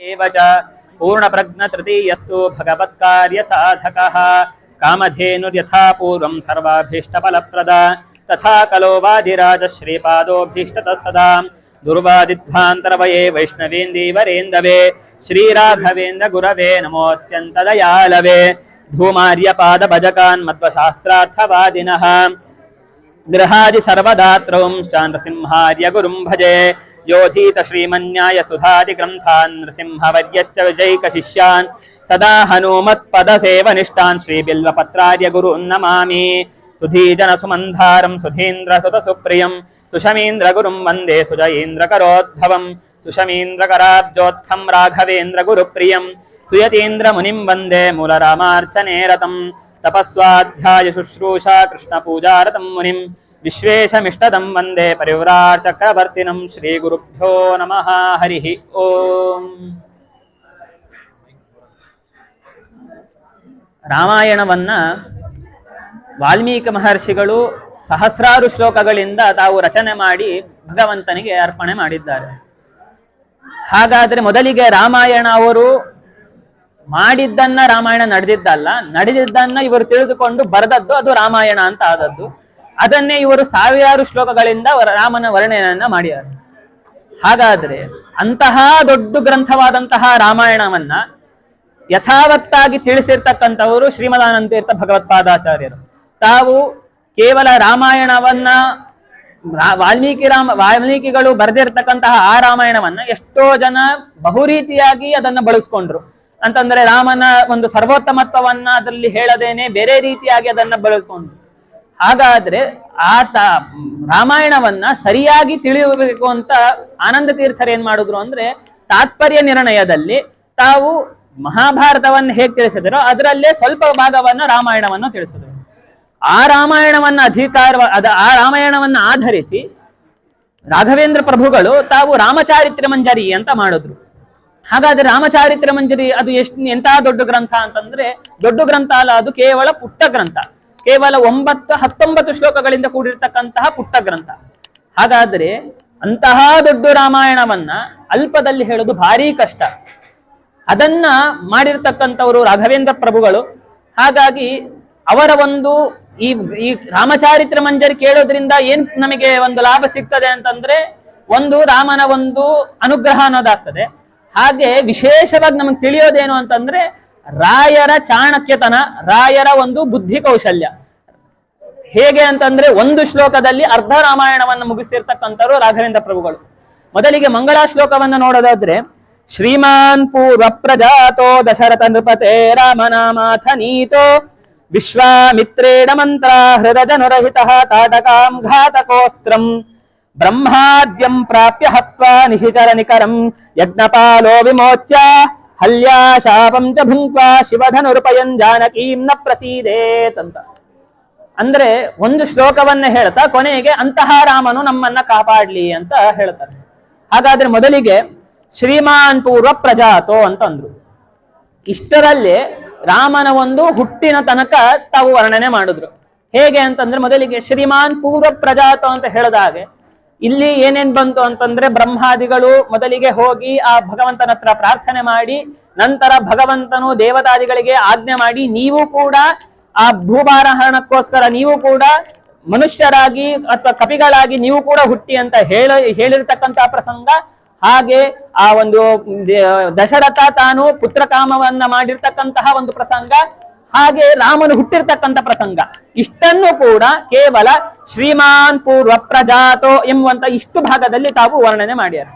एव च पूर्णप्रज्ञतृतीयस्तु भगवत्कार्यसाधकः। कामधेनुर्यथा पूर्वं सर्वाभीष्टफलप्रदा। तथा कलो वादिराजश्रीपादोऽभीष्टतः सदा। दुर्वादिध्वान्तरवये वैष्णवेन्दीवरेन्दवे। श्रीराघवेन्द्र गुरवे नमोऽत्यन्तदयालवे। धूमार्यपादभजकान् मध्वशास्त्रार्थवादिनः गृहादि सर्वदात्रौंश्च नृसिंहार्य गुरुं भजे। योधीत श्रीमन्याय सुधादि ग्रन्थान् नृसिंहवर्यश्च विजैकशिष्यान् सदा हनूमत्पदसेवनिष्ठान् श्रीबिल्वपत्रार्य गुरून् नमामि सुधीजन सुमन्धारं सुधीन्द्र सुत सुप्रियं सुशमीन्द्र गुरुं वन्दे सुजयीन्द्रकरोद्भवं सुशमीन्द्रकराब्जोत्थं राघवेन्द्र गुरुप्रियं सुयतीन्द्र मुनिं वन्दे मूलरामार्चने रतं तपस्वाध्याय शुश्रूषा ವಿಶ್ವೇಶಮಿಷ್ಟದಂ ವಂದೇ ಪರಿವ್ರಾಟ್ ಚಕ್ರವರ್ತಿನಂ ಶ್ರೀ ಗುರುಭ್ಯೋ ನಮಃ. ಹರಿ ಓಂ. ರಾಮಾಯಣವನ್ನ ವಾಲ್ಮೀಕಿ ಮಹರ್ಷಿಗಳು ಸಹಸ್ರಾರು ಶ್ಲೋಕಗಳಿಂದ ತಾವು ರಚನೆ ಮಾಡಿ ಭಗವಂತನಿಗೆ ಅರ್ಪಣೆ ಮಾಡಿದ್ದಾರೆ. ಹಾಗಾದ್ರೆ ಮೊದಲಿಗೆ ರಾಮಾಯಣ ಅವರು ಮಾಡಿದ್ದನ್ನ ರಾಮಾಯಣ ನಡೆದಿದ್ದಲ್ಲ, ನಡೆದಿದ್ದನ್ನ ಇವರು ತಿಳಿದುಕೊಂಡು ಬರೆದದ್ದು ಅದು ರಾಮಾಯಣ ಅಂತ ಆದದ್ದು. ಅದನ್ನೇ ಇವರು ಸಾವಿರಾರು ಶ್ಲೋಕಗಳಿಂದ ರಾಮನ ವರ್ಣನೆಯನ್ನ ಮಾಡಿದ್ದಾರೆ. ಹಾಗಾದ್ರೆ ಅಂತಹ ದೊಡ್ಡ ಗ್ರಂಥವಾದಂತಹ ರಾಮಾಯಣವನ್ನ ಯಥಾವತ್ತಾಗಿ ತಿಳಿಸಿರ್ತಕ್ಕಂಥವರು ಶ್ರೀಮದಾನಂದ ತೀರ್ಥ ಭಗವತ್ಪಾದಾಚಾರ್ಯರು. ತಾವು ಕೇವಲ ರಾಮಾಯಣವನ್ನ ವಾಲ್ಮೀಕಿ ರಾಮ ವಾಲ್ಮೀಕಿಗಳು ಬರೆದಿರ್ತಕ್ಕಂತಹ ಆ ರಾಮಾಯಣವನ್ನ ಎಷ್ಟೋ ಜನ ಬಹುರೀತಿಯಾಗಿ ಅದನ್ನ ಬಳಸ್ಕೊಂಡ್ರು. ಅಂತಂದ್ರೆ ರಾಮನ ಒಂದು ಸರ್ವೋತ್ತಮತ್ವವನ್ನ ಅದರಲ್ಲಿ ಹೇಳದೇನೆ ಬೇರೆ ರೀತಿಯಾಗಿ ಅದನ್ನ ಬಳಸ್ಕೊಂಡ್ರು. ಹಾಗಾದ್ರೆ ಆತ ರಾಮಾಯಣವನ್ನ ಸರಿಯಾಗಿ ತಿಳಿಯಬೇಕು ಅಂತ ಆನಂದ ತೀರ್ಥರು ಏನ್ ಮಾಡಿದ್ರು ಅಂದ್ರೆ ತಾತ್ಪರ್ಯ ನಿರ್ಣಯದಲ್ಲಿ ತಾವು ಮಹಾಭಾರತವನ್ನು ಹೇಗೆ ತಿಳಿಸಿದರೋ ಅದರಲ್ಲೇ ಸ್ವಲ್ಪ ಭಾಗವನ್ನ ರಾಮಾಯಣವನ್ನು ತಿಳಿಸಿದರು. ಆ ರಾಮಾಯಣವನ್ನ ಅಧಿಕಾರ, ಅದ ಆ ರಾಮಾಯಣವನ್ನ ಆಧರಿಸಿ ರಾಘವೇಂದ್ರ ಪ್ರಭುಗಳು ತಾವು ರಾಮಚಾರಿತ್ರ ಮಂಜರಿ ಅಂತ ಮಾಡಿದ್ರು. ಹಾಗಾದ್ರೆ ರಾಮಚಾರಿತ್ರ ಮಂಜರಿ ಅದು ಎಷ್ಟು, ಎಂತಹ ದೊಡ್ಡ ಗ್ರಂಥ ಅಂತಂದ್ರೆ ದೊಡ್ಡ ಗ್ರಂಥ ಅಲ್ಲ, ಅದು ಕೇವಲ ಪುಟ್ಟ ಗ್ರಂಥ. ಕೇವಲ ಒಂಬತ್ತು, ಹತ್ತೊಂಬತ್ತು ಶ್ಲೋಕಗಳಿಂದ ಕೂಡಿರ್ತಕ್ಕಂತಹ ಪುಟ್ಟ ಗ್ರಂಥ. ಹಾಗಾದ್ರೆ ಅಂತಹ ದೊಡ್ಡ ರಾಮಾಯಣವನ್ನ ಅಲ್ಪದಲ್ಲಿ ಹೇಳೋದು ಭಾರಿ ಕಷ್ಟ. ಅದನ್ನ ಮಾಡಿರ್ತಕ್ಕಂಥವರು ರಾಘವೇಂದ್ರ ಪ್ರಭುಗಳು. ಹಾಗಾಗಿ ಅವರ ಒಂದು ಈ ಈ ರಾಮಚಾರಿತ್ರ ಮಂಜರಿ ಕೇಳೋದ್ರಿಂದ ಏನ್ ನಮಗೆ ಒಂದು ಲಾಭ ಸಿಗ್ತದೆ ಅಂತಂದ್ರೆ ಒಂದು ರಾಮನ ಒಂದು ಅನುಗ್ರಹ ಅನ್ನೋದಾಗ್ತದೆ. ಹಾಗೆ ವಿಶೇಷವಾಗಿ ನಮಗೆ ತಿಳಿಯೋದೇನು ಅಂತಂದ್ರೆ ರಾಯರ ಚಾಣಕ್ಯತನ, ರಾಯರ ಒಂದು ಬುದ್ಧಿ ಕೌಶಲ್ಯ. ಹೇಗೆ ಅಂತಂದ್ರೆ ಒಂದು ಶ್ಲೋಕದಲ್ಲಿ ಅರ್ಧ ರಾಮಾಯಣವನ್ನು ಮುಗಿಸಿರ್ತಕ್ಕಂಥವ್ರು ರಾಘವೇಂದ್ರ ಪ್ರಭುಗಳು. ಮೊದಲಿಗೆ ಮಂಗಳ ಶ್ಲೋಕವನ್ನು ನೋಡೋದಾದ್ರೆ, ಶ್ರೀಮಾನ್ ಪೂರ್ವ ಪ್ರಜಾತೋ ದಶರಥ ನೃಪತೆ ರಾಮನಾಮಾಥ ನೀತೋ, ವಿಶ್ವಾಮಿತ್ರೇಣ ಮಂತ್ರ ಹೃದಜನುರಹಿತ ತಾಟಕಾಂ ಘಾತಕೋಸ್ತ್ರಂ, ಬ್ರಹ್ಮಾದ್ಯಂ ಪ್ರಾಪ್ಯ ಹತ್ವಾ ನಿಶಿಚರ ನಿಕರಂ ಯಜ್ಞಪಾಲೋ ವಿಮೋಚ್ಯ. ಹಲ್ಯಾ ಶಾಪಂ ಚ ಭುಂಕ್ವಾ ಶಿವಧನುರುಪಯನ್ ಜಾನಕೀಂ ನ ಪ್ರಸೀದೇತ್ ಅಂತ. ಅಂದ್ರೆ ಒಂದು ಶ್ಲೋಕವನ್ನ ಹೇಳ್ತಾ ಕೊನೆಗೆ ಅಂತಹ ರಾಮನು ನಮ್ಮನ್ನ ಕಾಪಾಡ್ಲಿ ಅಂತ ಹೇಳ್ತಾರೆ. ಹಾಗಾದ್ರೆ ಮೊದಲಿಗೆ ಶ್ರೀಮಾನ್ ಪೂರ್ವ ಪ್ರಜಾತೋ ಅಂತಂದ್ರು ಇಷ್ಟರಲ್ಲಿ ರಾಮನ ಒಂದು ಹುಟ್ಟಿನ ತನಕ ತಾವು ವರ್ಣನೆ ಮಾಡಿದ್ರು. ಹೇಗೆ ಅಂತಂದ್ರೆ ಮೊದಲಿಗೆ ಶ್ರೀಮಾನ್ ಪೂರ್ವ ಪ್ರಜಾತೋ ಅಂತ ಹೇಳಿದ ಹಾಗೆ ಇಲ್ಲಿ ಏನೇನ್ ಬಂತು ಅಂತಂದ್ರೆ ಬ್ರಹ್ಮಾದಿಗಳು ಮೊದಲಿಗೆ ಹೋಗಿ ಆ ಭಗವಂತನ ಹತ್ರ ಪ್ರಾರ್ಥನೆ ಮಾಡಿ, ನಂತರ ಭಗವಂತನು ದೇವತಾದಿಗಳಿಗೆ ಆಜ್ಞೆ ಮಾಡಿ, ನೀವು ಕೂಡ ಆ ಭೂಭಾರಹರಣಕ್ಕೋಸ್ಕರ ನೀವು ಕೂಡ ಮನುಷ್ಯರಾಗಿ ಅಥವಾ ಕಪಿಗಳಾಗಿ ನೀವು ಕೂಡ ಹುಟ್ಟಿ ಅಂತ ಹೇಳ ಹೇಳಿರ್ತಕ್ಕಂತಹ ಪ್ರಸಂಗ. ಹಾಗೆ ಆ ಒಂದು ದಶರಥ ತಾನು ಪುತ್ರಕಾಮವನ್ನ ಮಾಡಿರ್ತಕ್ಕಂತಹ ಒಂದು ಪ್ರಸಂಗ. ಹಾಗೆ ರಾಮನು ಹುಟ್ಟಿರ್ತಕ್ಕಂಥ ಪ್ರಸಂಗ. ಇಷ್ಟನ್ನು ಕೂಡ ಕೇವಲ ಶ್ರೀಮಾನ್ ಪೂರ್ವ ಪ್ರಜಾತೋ ಎಂಬುವಂತ ಇಷ್ಟು ಭಾಗದಲ್ಲಿ ತಾವು ವರ್ಣನೆ ಮಾಡ್ಯಾರ.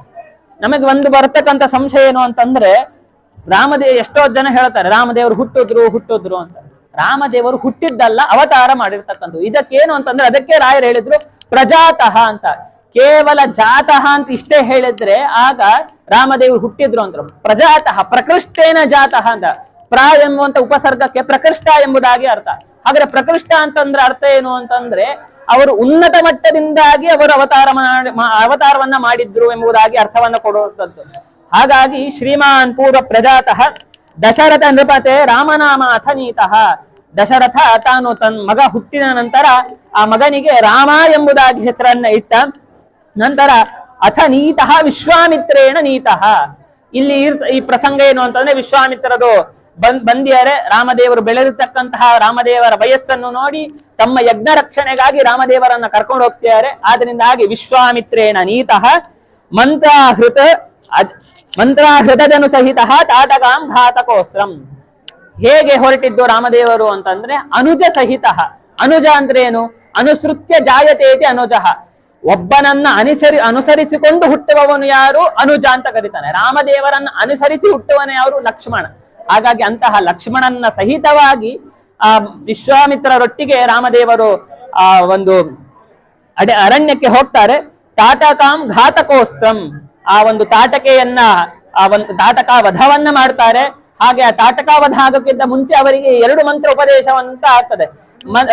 ನಮಗೆ ಒಂದು ಬರ್ತಕ್ಕಂಥ ಸಂಶಯ ಏನು ಅಂತಂದ್ರೆ, ರಾಮದೇವ್ ಎಷ್ಟೋ ಜನ ಹೇಳ್ತಾರೆ, ರಾಮದೇವರು ಹುಟ್ಟಿದ್ರು ಹುಟ್ಟಿದ್ರು ಅಂತ. ರಾಮದೇವರು ಹುಟ್ಟಿದ್ದಲ್ಲ, ಅವತಾರ ಮಾಡಿರ್ತಕ್ಕಂಥದ್ದು. ಇದಕ್ಕೇನು ಅಂತಂದ್ರೆ, ಅದಕ್ಕೆ ರಾಯರು ಹೇಳಿದ್ರು ಪ್ರಜಾತಃ ಅಂತ. ಕೇವಲ ಜಾತಃ ಅಂತ ಇಷ್ಟೇ ಹೇಳಿದ್ರೆ, ಆಗ ರಾಮದೇವರು ಹುಟ್ಟಿದ್ರು ಅಂತ ಪ್ರಜಾತಃ, ಪ್ರಕೃಷ್ಟೇನ ಜಾತಃ ಅಂತ. ಪ್ರ ಎಂಬುವಂತ ಉಪಸರ್ಗಕ್ಕೆ ಪ್ರಕೃಷ್ಟ ಎಂಬುದಾಗಿ ಅರ್ಥ. ಹಾಗಾದ್ರೆ ಪ್ರಕೃಷ್ಟ ಅಂತಂದ್ರೆ ಅರ್ಥ ಏನು ಅಂತಂದ್ರೆ ಅವರು ಉನ್ನತ ಮಟ್ಟದಿಂದಾಗಿ ಅವರು ಅವತಾರ ಅವತಾರವನ್ನ ಮಾಡಿದ್ರು ಎಂಬುದಾಗಿ ಅರ್ಥವನ್ನ ಕೊಡುವಂಥದ್ದು. ಹಾಗಾಗಿ ಶ್ರೀಮಾನ್ ಪೂರ್ವ ಪ್ರಜಾತಃ ದಶರಥ ನೃಪತೆ ರಾಮನಾಮ ಅಥನೀತಃ ದಶರಥ ತಾನು ತನ್ನ ಮಗ ಹುಟ್ಟಿದ ನಂತರ ಆ ಮಗನಿಗೆ ರಾಮ ಎಂಬುದಾಗಿ ಹೆಸರನ್ನ ಇಟ್ಟ. ನಂತರ ಅಥ ನೀತಃ ವಿಶ್ವಾಮಿತ್ರೇಣ ನೀತಃ. ಇಲ್ಲಿ ಈ ಪ್ರಸಂಗ ಏನು ಅಂತಂದ್ರೆ ವಿಶ್ವಾಮಿತ್ರರು ಬಂದ್ ರಾಮದೇವರು ಬೆಳೆದಿರ್ತಕ್ಕಂತಹ ರಾಮದೇವರ ವಯಸ್ಸನ್ನು ನೋಡಿ ತಮ್ಮ ಯಜ್ಞ ರಕ್ಷಣೆಗಾಗಿ ರಾಮದೇವರನ್ನ ಕರ್ಕೊಂಡು ಹೋಗ್ತಿದ್ದಾರೆ. ಆದ್ರಿಂದಾಗಿ ವಿಶ್ವಾಮಿತ್ರೇನ ನೀತಃ ಮಂತ್ರಾಹೃತ ಮಂತ್ರಾಹೃತದನು ಸಹಿತ ತಾಟಕಾಂ ಘಾತಕೋಸ್ತ್ರಂ. ಹೇಗೆ ಹೊರಟಿದ್ದು ರಾಮದೇವರು ಅಂತಂದ್ರೆ ಅನುಜ ಸಹಿತ. ಅನುಜ ಅಂದ್ರೆ ಏನು ಅನುಸೃತ್ಯ ಜಾಯತೇತಿ ಅನುಜಃ. ಒಬ್ಬನನ್ನ ಅನುಸರಿ ಅನುಸರಿಸಿಕೊಂಡು ಹುಟ್ಟುವವನು ಯಾರು? ಅನುಜ ಅಂತ ಕರೀತಾನೆ. ರಾಮದೇವರನ್ನ ಅನುಸರಿಸಿ ಹುಟ್ಟುವನು ಯಾರು? ಲಕ್ಷ್ಮಣ. ಹಾಗಾಗಿ ಅಂತಹ ಲಕ್ಷ್ಮಣನ ಸಹಿತವಾಗಿ ಆ ವಿಶ್ವಾಮಿತ್ರರೊಟ್ಟಿಗೆ ರಾಮದೇವರು ಆ ಒಂದು ಅಡೆ ಅರಣ್ಯಕ್ಕೆ ಹೋಗ್ತಾರೆ. ತಾಟಕಾಂ ಘಾತಕೋಸ್ತ್ರಂ. ಆ ಒಂದು ತಾಟಕೆಯನ್ನ, ಆ ಒಂದು ತಾಟಕ ವಧವನ್ನ ಮಾಡ್ತಾರೆ. ಹಾಗೆ ಆ ತಾಟಕ ವಧ ಆಗೋಕ್ಕಿಂತ ಮುಂಚೆ ಅವರಿಗೆ ಎರಡು ಮಂತ್ರ ಉಪದೇಶವಂತ ಆಗ್ತದೆ.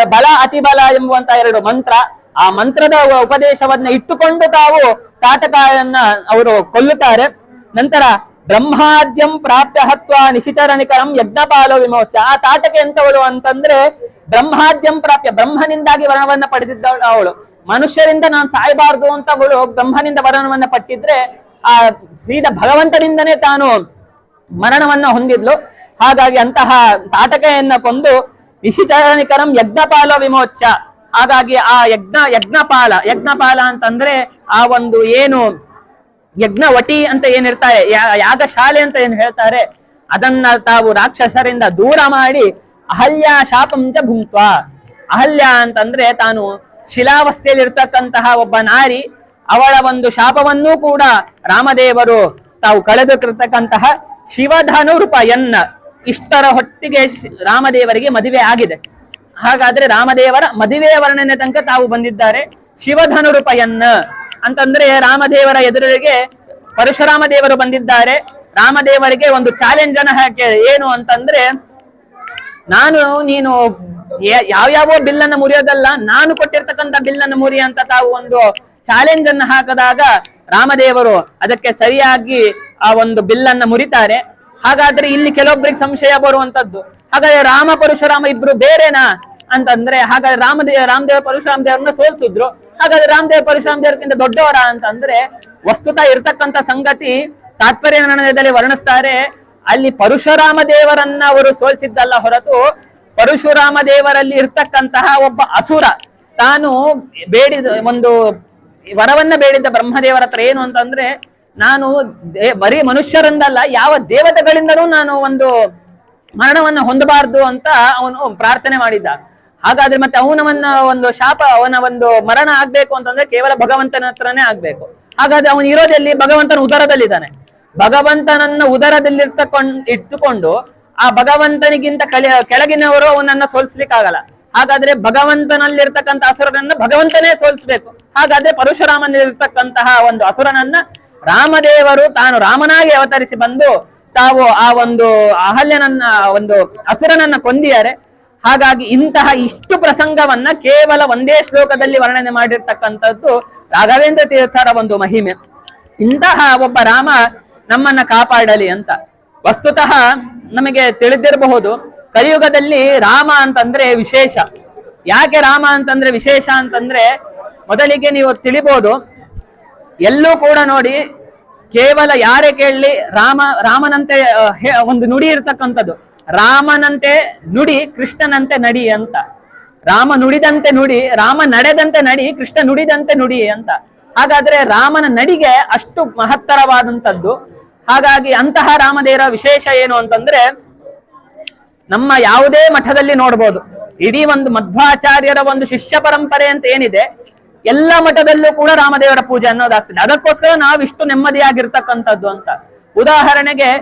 ಬಲ ಅತಿ ಬಲ ಎಂಬುವಂತ ಎರಡು ಮಂತ್ರ. ಆ ಮಂತ್ರದ ಉಪದೇಶವನ್ನ ಇಟ್ಟುಕೊಂಡು ತಾವು ತಾಟಕಾಯನ್ನ ಅವರು ಕೊಲ್ಲುತ್ತಾರೆ. ನಂತರ ಬ್ರಹ್ಮಾದ್ಯಂ ಪ್ರಾಪ್ತಹತ್ವ ಹತ್ವ ನಿಶಿಚರಣಿಕರಂ ಯಜ್ಞಪಾಲೋ ವಿಮೋಚ ಆ ತಾಟಕೆ ಎಂತವಳು ಅಂತಂದ್ರೆ ಬ್ರಹ್ಮಾದ್ಯಂ ಪ್ರಾಪ್ಯ, ಬ್ರಹ್ಮನಿಂದಾಗಿ ವರಣವನ್ನ ಪಡೆದಿದ್ದವಳು ಅವಳು. ಮನುಷ್ಯರಿಂದ ನಾನು ಸಾಯಬಾರ್ದು ಅಂತ ಅವಳು ಬ್ರಹ್ಮನಿಂದ ವರಣವನ್ನ ಪಟ್ಟಿದ್ರೆ ಆ ಶ್ರೀದ ಭಗವಂತನಿಂದನೇ ತಾನು ಮರಣವನ್ನ ಹೊಂದಿದ್ಲು. ಹಾಗಾಗಿ ಅಂತಹ ತಾಟಕೆಯನ್ನ ಕೊಂದು ನಿಶಿಚರಣಿಕರಂ ಯಜ್ಞಪಾಲ ವಿಮೋಚ ಹಾಗಾಗಿ ಆ ಯಜ್ಞ, ಯಜ್ಞಪಾಲ ಯಜ್ಞಪಾಲ ಅಂತಂದ್ರೆ ಆ ಒಂದು ಏನು ಯಜ್ಞ ವಟಿ ಅಂತ ಏನಿರ್ತಾರೆ ಯಾಗ ಶಾಲೆ ಅಂತ ಏನ್ ಹೇಳ್ತಾರೆ? ಅದನ್ನ ತಾವು ರಾಕ್ಷಸರಿಂದ ದೂರ ಮಾಡಿ ಅಹಲ್ಯ ಶಾಪಂಚ ಭುಂಕ್ವ. ಅಹಲ್ಯ ಅಂತಂದ್ರೆ ತಾನು ಶಿಲಾವಸ್ಥೆಯಲ್ಲಿ ಇರ್ತಕ್ಕಂತಹ ಒಬ್ಬ ನಾರಿ, ಅವಳ ಒಂದು ಶಾಪವನ್ನೂ ಕೂಡ ರಾಮದೇವರು ತಾವು ಕಳೆದುಕಿರ್ತಕ್ಕಂತಹ ಶಿವಧನು ರೂಪಯನ್ನ ಇಷ್ಟರ ಹೊಟ್ಟಿಗೆ ರಾಮದೇವರಿಗೆ ಮದುವೆ ಆಗಿದೆ. ಹಾಗಾದ್ರೆ ರಾಮದೇವರ ಮದುವೆಯ ವರ್ಣನೆ ತನಕ ತಾವು ಬಂದಿದ್ದಾರೆ ಶಿವಧನು ರೂಪಯನ್ನ ಅಂತಂದ್ರೆ ರಾಮದೇವರ ಎದುರಿಗೆ ಪರಶುರಾಮ ದೇವರು ಬಂದಿದ್ದಾರೆ. ರಾಮದೇವರಿಗೆ ಒಂದು ಚಾಲೆಂಜ್ ಅನ್ನ ಹಾಕಿ ಏನು ಅಂತಂದ್ರೆ, ನಾನು, ನೀನು ಯಾವ್ಯಾವ ಬಿಲ್ ಬಿಲ್ಲನ್ನ ಮುರಿಯೋದಲ್ಲ, ನಾನು ಕೊಟ್ಟಿರ್ತಕ್ಕಂತ ಬಿಲ್ ಅನ್ನು ಮುರಿ ಅಂತ ತಾವು ಒಂದು ಚಾಲೆಂಜ್ ಅನ್ನ ಹಾಕಿದಾಗ ರಾಮದೇವರು ಅದಕ್ಕೆ ಸರಿಯಾಗಿ ಆ ಒಂದು ಬಿಲ್ಲನ್ನ ಮುರಿತಾರೆ. ಹಾಗಾದ್ರೆ ಇಲ್ಲಿ ಕೆಲವೊಬ್ಬರಿಗೆ ಸಂಶಯ ಬರುವಂತದ್ದು. ಹಾಗಾದ್ರೆ ರಾಮ ಪರಶುರಾಮ ಇಬ್ರು ಬೇರೆನಾ ಅಂತಂದ್ರೆ, ಹಾಗಾದ್ರೆ ರಾಮದೇವ ರಾಮದೇವ ಪರಶುರಾಮ ದೇವರನ್ನ ಸೋಲ್ಸಿದ್ರು. ಹಾಗಾದ್ರೆ ರಾಮದೇವ ಪರಶುರಾಮ ದೇವರಕ್ಕಿಂತ ದೊಡ್ಡವರ ಅಂತಂದ್ರೆ ವಸ್ತುತ ಇರ್ತಕ್ಕಂತ ಸಂಗತಿ ತಾತ್ಪರ್ಯ ನಿರ್ಣಯದಲ್ಲಿ ವರ್ಣಿಸ್ತಾರೆ. ಅಲ್ಲಿ ಪರಶುರಾಮ ದೇವರನ್ನ ಅವರು ಸೋಲಿಸಿದ್ದಲ್ಲ ಹೊರತು ಪರಶುರಾಮ ದೇವರಲ್ಲಿ ಇರ್ತಕ್ಕಂತಹ ಒಬ್ಬ ಅಸುರ, ತಾನು ಬೇಡಿದ ಒಂದು ವರವನ್ನ ಬೇಡಿದ್ದ ಬ್ರಹ್ಮದೇವರ ಹತ್ರ ಏನು ಅಂತಂದ್ರೆ, ನಾನು ಬರೀ ಮನುಷ್ಯರಿಂದಲ್ಲ, ಯಾವ ದೇವತೆಗಳಿಂದಲೂ ನಾನು ಒಂದು ಮರಣವನ್ನ ಹೊಂದಬಾರ್ದು ಅಂತ ಅವನು ಪ್ರಾರ್ಥನೆ ಮಾಡಿದ್ದ ಹಾಗಾದ್ರೆ ಮತ್ತೆ ಅವನವನ್ನ ಒಂದು ಶಾಪ, ಅವನ ಒಂದು ಮರಣ ಆಗ್ಬೇಕು ಅಂತಂದ್ರೆ ಕೇವಲ ಭಗವಂತನ ಹತ್ರನೇ ಆಗ್ಬೇಕು. ಹಾಗಾದ್ರೆ ಅವನು ಇರೋದೆಲ್ಲಿ? ಭಗವಂತನ ಉದರದಲ್ಲಿದ್ದಾನೆ. ಭಗವಂತನನ್ನ ಉದರದಲ್ಲಿರ್ತಕೊಂಡ್, ಇಟ್ಟುಕೊಂಡು ಆ ಭಗವಂತನಿಗಿಂತ ಕಳಿ, ಕೆಳಗಿನವರು ಅವನನ್ನ ಸೋಲಿಸ್ಲಿಕ್ಕಾಗಲ್ಲ. ಹಾಗಾದ್ರೆ ಭಗವಂತನಲ್ಲಿರ್ತಕ್ಕಂಥ ಅಸುರನನ್ನ ಭಗವಂತನೇ ಸೋಲಿಸ್ಬೇಕು. ಹಾಗಾದ್ರೆ ಪರಶುರಾಮನಲ್ಲಿರ್ತಕ್ಕಂತಹ ಒಂದು ಅಸುರನನ್ನ ರಾಮದೇವರು ತಾನು ರಾಮನಾಗಿ ಅವತರಿಸಿ ಬಂದು ತಾವು ಆ ಒಂದು ಅಹಲ್ಯನನ್ನ ಒಂದು ಅಸುರನನ್ನ ಕೊಂದಿದ್ದಾರೆ. ಹಾಗಾಗಿ ಇಂತಹ ಇಷ್ಟು ಪ್ರಸಂಗವನ್ನ ಕೇವಲ ಒಂದೇ ಶ್ಲೋಕದಲ್ಲಿ ವರ್ಣನೆ ಮಾಡಿರ್ತಕ್ಕಂಥದ್ದು ರಾಘವೇಂದ್ರ ತೀರ್ಥರ ಒಂದು ಮಹಿಮೆ. ಇಂತಹ ಒಬ್ಬ ರಾಮ ನಮ್ಮನ್ನ ಕಾಪಾಡಲಿ ಅಂತ. ವಸ್ತುತಃ ನಮಗೆ ತಿಳಿದಿರಬಹುದು, ಕಲಿಯುಗದಲ್ಲಿ ರಾಮ ಅಂತಂದ್ರೆ ವಿಶೇಷ. ಯಾಕೆ ರಾಮ ಅಂತಂದ್ರೆ ವಿಶೇಷ ಅಂತಂದ್ರೆ ಮೊದಲಿಗೆ ನೀವು ತಿಳಿಬಹುದು ಎಲ್ಲೂ ಕೂಡ ನೋಡಿ ಕೇವಲ ಯಾರೇ ಕೇಳಲಿ ರಾಮ, ರಾಮನಂತೆ ಒಂದು ನುಡಿ ಇರ್ತಕ್ಕಂಥದ್ದು. ರಾಮನಂತೆ ನುಡಿ ಕೃಷ್ಣನಂತೆ ನಡಿ ಅಂತ. ರಾಮ ನುಡಿದಂತೆ ನುಡಿ, ರಾಮ ನಡೆದಂತೆ ನಡಿ, ಕೃಷ್ಣ ನುಡಿದಂತೆ ನುಡಿ ಅಂತ. ಹಾಗಾದ್ರೆ ರಾಮನ ನಡಿಗೆ ಅಷ್ಟು ಮಹತ್ತರವಾದಂಥದ್ದು. ಹಾಗಾಗಿ ಅಂತಹ ರಾಮದೇವರ ವಿಶೇಷ ಏನು ಅಂತಂದ್ರೆ, ನಮ್ಮ ಯಾವುದೇ ಮಠದಲ್ಲಿ ನೋಡ್ಬೋದು. ಇಡೀ ಒಂದು ಮಧ್ವಾಚಾರ್ಯರ ಒಂದು ಶಿಷ್ಯ ಪರಂಪರೆ ಅಂತ ಏನಿದೆ, ಎಲ್ಲ ಮಠದಲ್ಲೂ ಕೂಡ ರಾಮದೇವರ ಪೂಜೆ ಅನ್ನೋದಾಗ್ತದೆ. ಅದಕ್ಕೋಸ್ಕರ ನಾವು ಇಷ್ಟು ನೆಮ್ಮದಿಯಾಗಿರ್ತಕ್ಕಂಥದ್ದು ಅಂತ. ಉದಾಹರಣೆಗೆ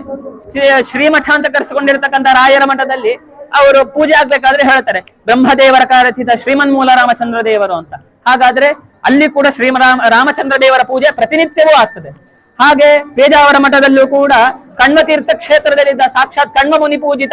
ಶ್ರೀ- ಶ್ರೀಮಠ ಅಂತ ಕರೆಸಿಕೊಂಡಿರ್ತಕ್ಕಂಥ ರಾಯರ ಮಠದಲ್ಲಿ ಅವರು ಪೂಜೆ ಆಗ್ಬೇಕಾದ್ರೆ ಹೇಳ್ತಾರೆ, ಬ್ರಹ್ಮದೇವರ ಕಾರಚಿತ ಶ್ರೀಮನ್ ಮೂಲ ರಾಮಚಂದ್ರ ದೇವರು ಅಂತ. ಹಾಗಾದ್ರೆ ಅಲ್ಲಿ ಕೂಡ ಶ್ರೀರಾಮ ರಾಮಚಂದ್ರ ದೇವರ ಪೂಜೆ ಪ್ರತಿನಿತ್ಯವೂ ಆಗ್ತದೆ. ಹಾಗೆ ಪೇಜಾವರ ಮಠದಲ್ಲೂ ಕೂಡ ಕಣ್ವತೀರ್ಥ ಕ್ಷೇತ್ರದಲ್ಲಿದ್ದ ಸಾಕ್ಷಾತ್ ಕಣ್ವ ಮುನಿ ಪೂಜಿತ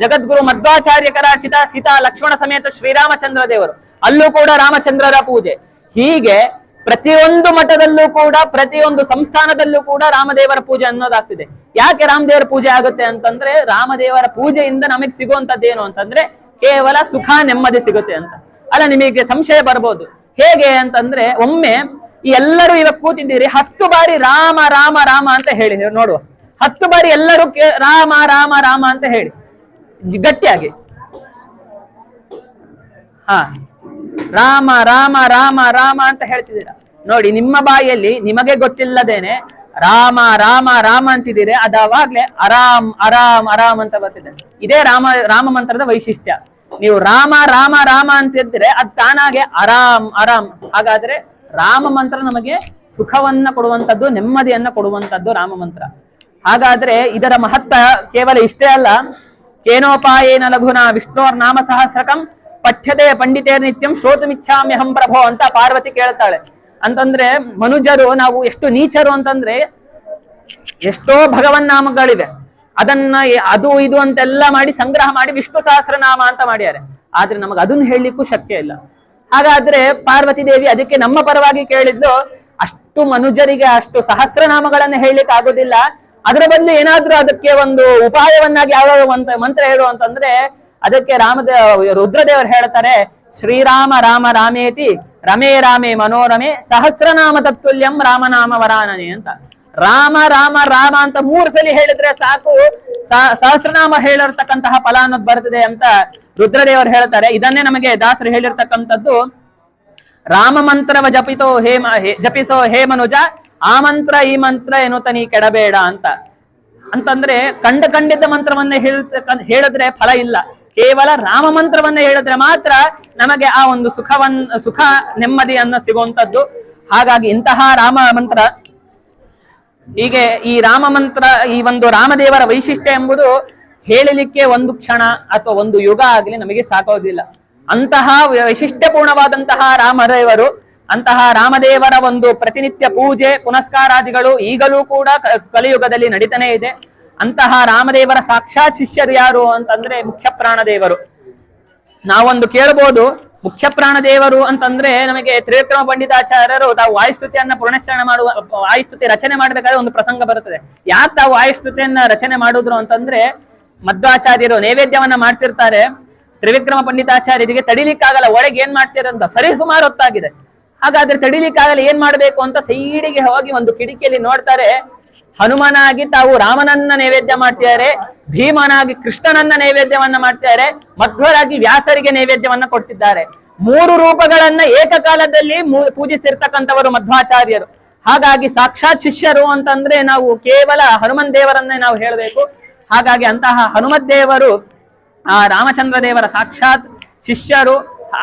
ಜಗದ್ಗುರು ಮಧ್ವಾಚಾರ್ಯ ಕರಾಚಿತ ಸೀತಾ ಲಕ್ಷ್ಮಣ ಸಮೇತ ಶ್ರೀರಾಮಚಂದ್ರ ದೇವರು ಅಲ್ಲೂ ಕೂಡ ರಾಮಚಂದ್ರರ ಪೂಜೆ. ಹೀಗೆ ಪ್ರತಿಯೊಂದು ಮಠದಲ್ಲೂ ಕೂಡ, ಪ್ರತಿಯೊಂದು ಸಂಸ್ಥಾನದಲ್ಲೂ ಕೂಡ ರಾಮದೇವರ ಪೂಜೆ ಅನ್ನೋದಾಗ್ತಿದೆ. ಯಾಕೆ ರಾಮದೇವರ ಪೂಜೆ ಆಗುತ್ತೆ ಅಂತಂದ್ರೆ, ರಾಮದೇವರ ಪೂಜೆಯಿಂದ ನಮಗೆ ಸಿಗುವಂತದ್ದೇನು ಅಂತಂದ್ರೆ, ಕೇವಲ ಸುಖ, ನೆಮ್ಮದಿ ಸಿಗುತ್ತೆ ಅಂತ. ಅಲ್ಲ, ನಿಮಗೆ ಸಂಶಯ ಬರ್ಬೋದು. ಹೇಗೆ ಅಂತಂದ್ರೆ, ಒಮ್ಮೆ ಎಲ್ಲರೂ ಇವಾಗ ಕೂತಿದ್ದೀರಿ, ಹತ್ತು ಬಾರಿ ರಾಮ ರಾಮ ರಾಮ ಅಂತ ಹೇಳಿ ನೋಡುವ. ಹತ್ತು ಬಾರಿ ಎಲ್ಲರೂ ರಾಮ ರಾಮ ರಾಮ ಅಂತ ಹೇಳಿ. ಗಟ್ಟಿಯಾಗಿ. ಹಾ. ರಾಮ ರಾಮ ರಾಮ ರಾಮ ಅಂತ ಹೇಳ್ತಿದ್ದೀರಾ? ನೋಡಿ, ನಿಮ್ಮ ಬಾಯಲ್ಲಿ ನಿಮಗೆ ಗೊತ್ತಿಲ್ಲದೇನೆ ರಾಮ ರಾಮ ರಾಮ ಅಂತಿದ್ದೀರಿ. ಅದಾವಾಗ್ಲೇ ಅರಾಮ್ ಅರಾಮ್ ಅರಾಮ್ ಅಂತ ಬರ್ತಿದೆ. ಇದೇ ರಾಮ ರಾಮ ಮಂತ್ರದ ವೈಶಿಷ್ಟ್ಯ. ನೀವು ರಾಮ ರಾಮ ರಾಮ ಅಂತಿದ್ರೆ ಅದ್ ತಾನಾಗೆ ಅರಾಮ್ ಅರಾಮ್. ಹಾಗಾದ್ರೆ ರಾಮ ಮಂತ್ರ ನಮಗೆ ಸುಖವನ್ನ ಕೊಡುವಂತದ್ದು, ನೆಮ್ಮದಿಯನ್ನ ಕೊಡುವಂತದ್ದು ರಾಮ ಮಂತ್ರ. ಹಾಗಾದ್ರೆ ಇದರ ಮಹತ್ವ ಕೇವಲ ಇಷ್ಟೇ ಅಲ್ಲ. ಕೇನೋಪಾಯೇನ ಲಘುನ ವಿಷ್ಣೋರ್ ನಾಮ ಸಹಸ್ರಕಂ ಪಠ್ಯತೆ ಪಂಡಿತೇರ್ ನಿತ್ಯಂ ಶ್ರೋತಮಿಚ್ಛಾಮ್ಯಹಂ ಪ್ರಭೋ ಅಂತ ಪಾರ್ವತಿ ಕೇಳ್ತಾಳೆ. ಅಂತಂದ್ರೆ ಮನುಜರು ನಾವು ಎಷ್ಟು ನೀಚರು ಅಂತಂದ್ರೆ ಎಷ್ಟೋ ಭಗವನ್ ನಾಮಗಳಿವೆ ಅದನ್ನ ಅದು ಇದು ಅಂತೆಲ್ಲ ಮಾಡಿ ಸಂಗ್ರಹ ಮಾಡಿ ವಿಷ್ಣು ಸಹಸ್ರನಾಮ ಅಂತ ಮಾಡ್ಯಾರೆ. ಆದ್ರೆ ನಮಗೆ ಅದನ್ನ ಹೇಳಲಿಕ್ಕೂ ಶಕ್ಯ ಇಲ್ಲ. ಹಾಗಾದ್ರೆ ಪಾರ್ವತಿ ದೇವಿ ಅದಕ್ಕೆ ನಮ್ಮ ಪರವಾಗಿ ಕೇಳಿದ್ದು ಅಷ್ಟು ಮನುಜರಿಗೆ ಅಷ್ಟು ಸಹಸ್ರನಾಮಗಳನ್ನು ಹೇಳಲಿಕ್ಕೆ ಆಗೋದಿಲ್ಲ. ಅದರ ಬದಲು ಏನಾದ್ರೂ ಅದಕ್ಕೆ ಒಂದು ಉಪಾಯವನ್ನಾಗಿ ಯಾವ ಮಂತ್ರ ಹೇಳು ಅಂತಂದ್ರೆ ಅದಕ್ಕೆ ರಾಮದ, ರುದ್ರದೇವರು ಹೇಳ್ತಾರೆ ಶ್ರೀರಾಮ ರಾಮ ರಾಮೇತಿ, ರಮೇ ರಾಮೇ ಮನೋರಮೆ, ಸಹಸ್ರನಾಮ ತತ್ತುಲ್ಯಂ ರಾಮನಾಮ ವರಾನನೆ ಅಂತ. ರಾಮ ರಾಮ ರಾಮ ಅಂತ ಮೂರು ಸಲ ಹೇಳಿದ್ರೆ ಸಾಕು. ಸಹಸ್ರನಾಮ ಹೇಳಿರ್ತಕ್ಕಂತಹ ಫಲ ಅನ್ನೋದು ಬರ್ತದೆ ಅಂತ ರುದ್ರದೇವರು ಹೇಳ್ತಾರೆ ಇದನ್ನೇ ನಮಗೆ ದಾಸರು ಹೇಳಿರ್ತಕ್ಕಂಥದ್ದು, ರಾಮ ಮಂತ್ರವ ಜಪಿತೋ ಹೇ ಮ- ಹೇ- ಜಪಿಸೋ ಹೇ ಮನುಜ, ಆ ಮಂತ್ರ, ಈ ಮಂತ್ರ ಎನ್ನುತ್ತ ನೀ ಕೆಡಬೇಡ ಅಂತ. ಅಂತಂದ್ರೆ ಕಂಡ, ಕಂಡಿದ್ದ ಮಂತ್ರವನ್ನ ಹೇಳಿರ್ತಕ್ಕ, ಹೇಳಿದ್ರೆ ಫಲ ಇಲ್ಲ. ಕೇವಲ ರಾಮ ಮಂತ್ರವನ್ನ ಹೇಳಿದ್ರೆ ಮಾತ್ರ ನಮಗೆ ಆ ಒಂದು ಸುಖವನ್, ಸುಖ ನೆಮ್ಮದಿಯನ್ನ ಸಿಗುವಂತದ್ದು. ಹಾಗಾಗಿ ಇಂತಹ ರಾಮ ಮಂತ್ರ. ಹೀಗೆ ಈ ರಾಮ ಮಂತ್ರ, ಈ ಒಂದು ರಾಮದೇವರ ವೈಶಿಷ್ಟ್ಯ ಎಂಬುದು ಹೇಳಲಿಕ್ಕೆ ಒಂದು ಕ್ಷಣ ಅಥವಾ ಒಂದು ಯುಗ ಆಗಲಿ ನಮಗೆ ಸಾಕೋದಿಲ್ಲ ಅಂತಹ ವೈಶಿಷ್ಟ್ಯಪೂರ್ಣವಾದಂತಹ ರಾಮದೇವರು, ಅಂತಹ ರಾಮದೇವರ ಒಂದು ಪ್ರತಿನಿತ್ಯ ಪೂಜೆ, ಪುನಸ್ಕಾರಾದಿಗಳು ಈಗಲೂ ಕೂಡ ಕಲಿಯುಗದಲ್ಲಿ ನಡೀತಾನೆ ಇದೆ. ಅಂತಹ ರಾಮದೇವರ ಸಾಕ್ಷಾತ್ ಶಿಷ್ಯರು ಯಾರು ಅಂತಂದ್ರೆ ಮುಖ್ಯ ಪ್ರಾಣದೇವರು. ನಾವೊಂದು ಕೇಳಬಹುದು ಮುಖ್ಯ ಪ್ರಾಣದೇವರು ಅಂತಂದ್ರೆ ನಮಗೆ ತ್ರಿವಿಕ್ರಮ ಪಂಡಿತಾಚಾರ್ಯರು ತಾವು ವಾಯುಸ್ತುತಿಯನ್ನ ಪುನಶ್ಚರಣ ಮಾಡುವ, ವಾಯುಸ್ತುತಿ ರಚನೆ ಮಾಡಬೇಕಾದ್ರೆ ಒಂದು ಪ್ರಸಂಗ ಬರುತ್ತದೆ. ಯಾಕೆ ತಾವು ವಾಯುಸ್ತುತಿಯನ್ನ ರಚನೆ ಮಾಡಿದ್ರು ಅಂತಂದ್ರೆ ಮಧ್ವಾಚಾರ್ಯರು ನೈವೇದ್ಯವನ್ನ ಮಾಡ್ತಿರ್ತಾರೆ, ತ್ರಿವಿಕ್ರಮ ಪಂಡಿತಾಚಾರ್ಯರಿಗೆ ತಡಿಲಿಕ್ಕಾಗಲ್ಲ, ಒಳಗೆ ಏನ್ ಮಾಡ್ತೀರಂತ ಸರಿ ಸುಮಾರು ಹೊತ್ತಾಗಿದೆ. ಹಾಗಾದ್ರೆ ತಡಿಲಿಕ್ಕಾಗಲ್ಲ, ಏನ್ ಮಾಡ್ಬೇಕು ಅಂತ ಸೈಡಿಗೆ ಹೋಗಿ ಒಂದು ಕಿಟಕಿಯಲ್ಲಿ ನೋಡ್ತಾರೆ ಹನುಮನಾಗಿ ತಾವು ರಾಮನನ್ನ ನೈವೇದ್ಯ ಮಾಡ್ತಿದ್ದಾರೆ, ಭೀಮನಾಗಿ ಕೃಷ್ಣನನ್ನ ನೈವೇದ್ಯವನ್ನ ಮಾಡ್ತಿದ್ದಾರೆ, ಮಧ್ವರಾಗಿ ವ್ಯಾಸರಿಗೆ ನೈವೇದ್ಯವನ್ನ ಕೊಡ್ತಿದ್ದಾರೆ. ಮೂರು ರೂಪಗಳನ್ನ ಏಕಕಾಲದಲ್ಲಿ ಪೂಜಿಸಿರ್ತಕ್ಕಂಥವರು ಮಧ್ವಾಚಾರ್ಯರು. ಹಾಗಾಗಿ ಸಾಕ್ಷಾತ್ ಶಿಷ್ಯರು ಅಂತಂದ್ರೆ ನಾವು ಕೇವಲ ಹನುಮನ್ ದೇವರನ್ನೇ ನಾವು ಹೇಳಬೇಕು. ಹಾಗಾಗಿ ಅಂತಹ ಹನುಮತ್ ದೇವರು, ಆ ರಾಮಚಂದ್ರ ದೇವರ ಸಾಕ್ಷಾತ್ ಶಿಷ್ಯರು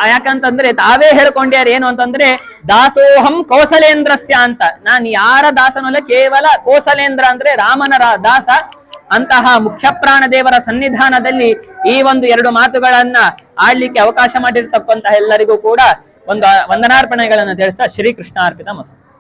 ಯಾಕಂತಂದ್ರೆ ತಾವೇ ಹೇಳ್ಕೊಂಡ್ಯಾರ ಏನು ಅಂತಂದ್ರೆ, ದಾಸೋಹಂ ಕೌಸಲೇಂದ್ರಸ್ಯ ಅಂತ. ನಾನು ಯಾರ ದಾಸನಲ್ಲ, ಕೇವಲ ಕೋಸಲೇಂದ್ರ ಅಂದ್ರೆ ರಾಮನ ದಾಸ. ಅಂತಹ ಮುಖ್ಯ ಪ್ರಾಣ ದೇವರ ಸನ್ನಿಧಾನದಲ್ಲಿ ಈ ಒಂದು ಎರಡು ಮಾತುಗಳನ್ನ ಆಡ್ಲಿಕ್ಕೆ ಅವಕಾಶ ಮಾಡಿರ್ತಕ್ಕಂತಹ ಎಲ್ಲರಿಗೂ ಕೂಡ ಒಂದು ವಂದನಾರ್ಪಣೆಗಳನ್ನು ತಿಳಿಸ ಶ್ರೀಕೃಷ್ಣಾರ್ಪಿತ ಮಸ್ತು